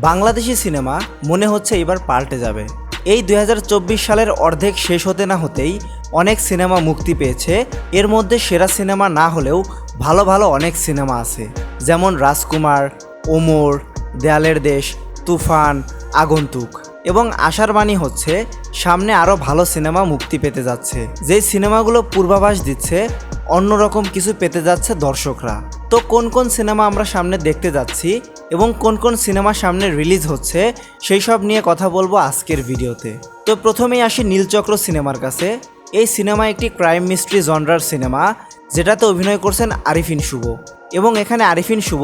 Bangladeshi cinema মনে হচ্ছে এবার পাল্টে যাবে। এই দু হাজার চব্বিশ সালের অর্ধেক শেষ হতে না হতেই অনেক সিনেমা মুক্তি পেয়েছে। এর মধ্যে সেরা সিনেমা না হলেও ভালো ভালো অনেক সিনেমা আছে। যেমন রাজকুমার, ওমর, দেয়ালের দেশ, তুফান, আগন্তুক। এবং আশার বাণী হচ্ছে, সামনে আরও ভালো সিনেমা মুক্তি পেতে যাচ্ছে। যেই সিনেমাগুলো পূর্বাভাস দিচ্ছে, অন্যরকম কিছু পেতে যাচ্ছে দর্শকরা। তো কোন কোন সিনেমা আমরা সামনে দেখতে যাচ্ছি এবং কোন কোন সিনেমা সামনে রিলিজ হচ্ছে, সেই সব নিয়ে কথা বলব আজকের ভিডিওতে। তো প্রথমেই আসি নীলচক্র সিনেমার কাছে। এই সিনেমা একটি ক্রাইম মিস্ট্রি জনরার সিনেমা, যেটাতে অভিনয় করছেন আরিফিন শুভ। এবং এখানে আরিফিন শুভ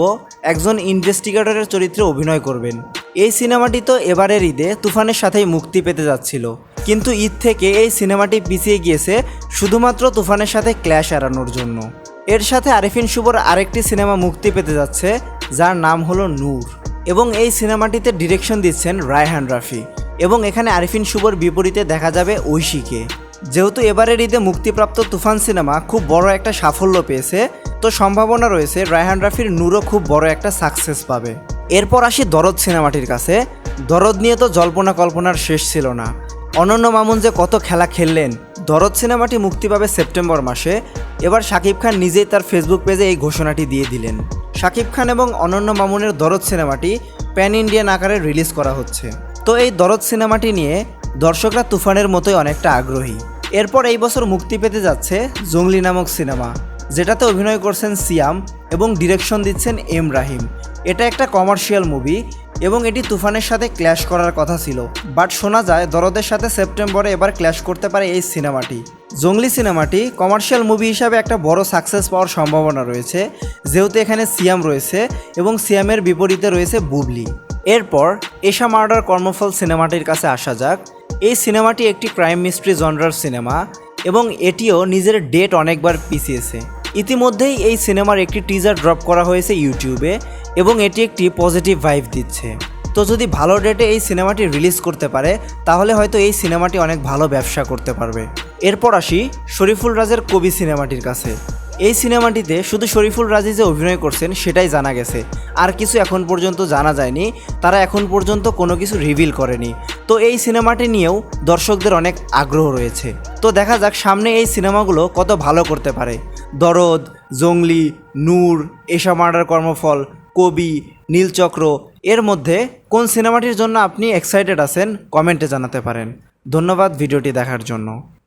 একজন ইনভেস্টিগেটরের চরিত্রে অভিনয় করবেন। এই সিনেমাটি তো এবারের ঈদে তুফানের সাথেই মুক্তি পেতে যাচ্ছিল। কিন্তু ঈদ থেকে এই সিনেমাটি পিছিয়ে গিয়েছে শুধুমাত্র তুফানের সাথে ক্ল্যাশ এড়ানোর জন্য। এর সাথে আরিফিন শুভর আরেকটি সিনেমা মুক্তি পেতে যাচ্ছে, যার নাম হলো নূর। এবং এই সিনেমাটিতে ডিরেকশন দিচ্ছেন রায়হান রাফি। এবং এখানে আরিফিন শুভর বিপরীতে দেখা যাবে ঐশীকে। যেহেতু এবারের ঈদে মুক্তিপ্রাপ্ত তুফান সিনেমা খুব বড় একটা সাফল্য পেয়েছে, তো সম্ভাবনা রয়েছে রায়হান রাফির নূরও খুব বড় একটা সাকসেস পাবে। এরপর আসি দরদ সিনেমাটির কাছে। দরদ নিয়ে তো জল্পনা কল্পনার শেষ ছিল না। অনন্য মামুন যে কত খেলা খেললেন, দরদ সিনেমাটি মুক্তি পাবে সেপ্টেম্বর মাসে। এবার শাকিব খান নিজেই তার ফেসবুক পেজে এই ঘোষণাটি দিয়ে দিলেন। শাকিব খান এবং অনন্য মামুনের দরদ সিনেমাটি প্যান ইন্ডিয়ান আকারে রিলিজ করা হচ্ছে। তো এই দরদ সিনেমাটি নিয়ে দর্শকরা তুফানের মতোই অনেকটা আগ্রহী। এরপর এই বছর মুক্তি পেতে যাচ্ছে জঙ্গলি নামক সিনেমা। যেটাতে অভিনয় করছেন সিয়াম এবং ডিরেকশন দিচ্ছেন এম রাহিম। এটা একটা কমার্শিয়াল মুভি এবং এটি তুফানের সাথে ক্ল্যাশ করার কথা ছিল। বাট শোনা যায়, দরদের সাথে সেপ্টেম্বরে এবার ক্ল্যাশ করতে পারে এই সিনেমাটি। জঙ্গলি সিনেমাটি কমার্শিয়াল মুভি হিসাবে একটা বড় সাকসেস পাওয়ার সম্ভাবনা রয়েছে, যেহেতু এখানে সিয়াম রয়েছে এবং সিয়ামের বিপরীতে রয়েছে বুবলি। এরপর এশা মার্ডার কর্মফল সিনেমাটির কাছে আসা যাক। এই সিনেমাটি একটি ক্রাইম মিস্ট্রি জনরার সিনেমা এবং এটিও নিজের ডেট অনেকবার পিছিয়েছে। ইতিমধ্যেই এই সিনেমার একটি টিজার ড্রপ করা হয়েছে ইউটিউবে এবং এটি একটি পজিটিভ ভাইব দিচ্ছে। তো যদি ভালো ডেটে এই সিনেমাটি রিলিজ করতে পারে, তাহলে হয়তো এই সিনেমাটি অনেক ভালো ব্যবসা করতে পারবে। এরপর আসি শরীফুল রাজের কবি সিনেমাটির কাছে। এই সিনেমাটিতে শুধু শরীফুল রাজি যে অভিনয় করছেন, সেটাই জানা গেছে। আর কিছু এখন পর্যন্ত জানা যায়নি, তারা এখন পর্যন্ত কোনো কিছু রিভিল করেনি। তো এই সিনেমাটি নিয়েও দর্শকদের অনেক আগ্রহ রয়েছে। তো দেখা যাক সামনে এই সিনেমাগুলো কত ভালো করতে পারে। দরদ জংলি নূর, এশা মার্ডার কর্মফল, কবি, নীলচক্র, এর মধ্যে কোন সিনেমাটির জন্য আপনি এক্সাইটেড আছেন, কমেন্টে জানাতে পারেন। ধন্যবাদ ভিডিওটি দেখার জন্য।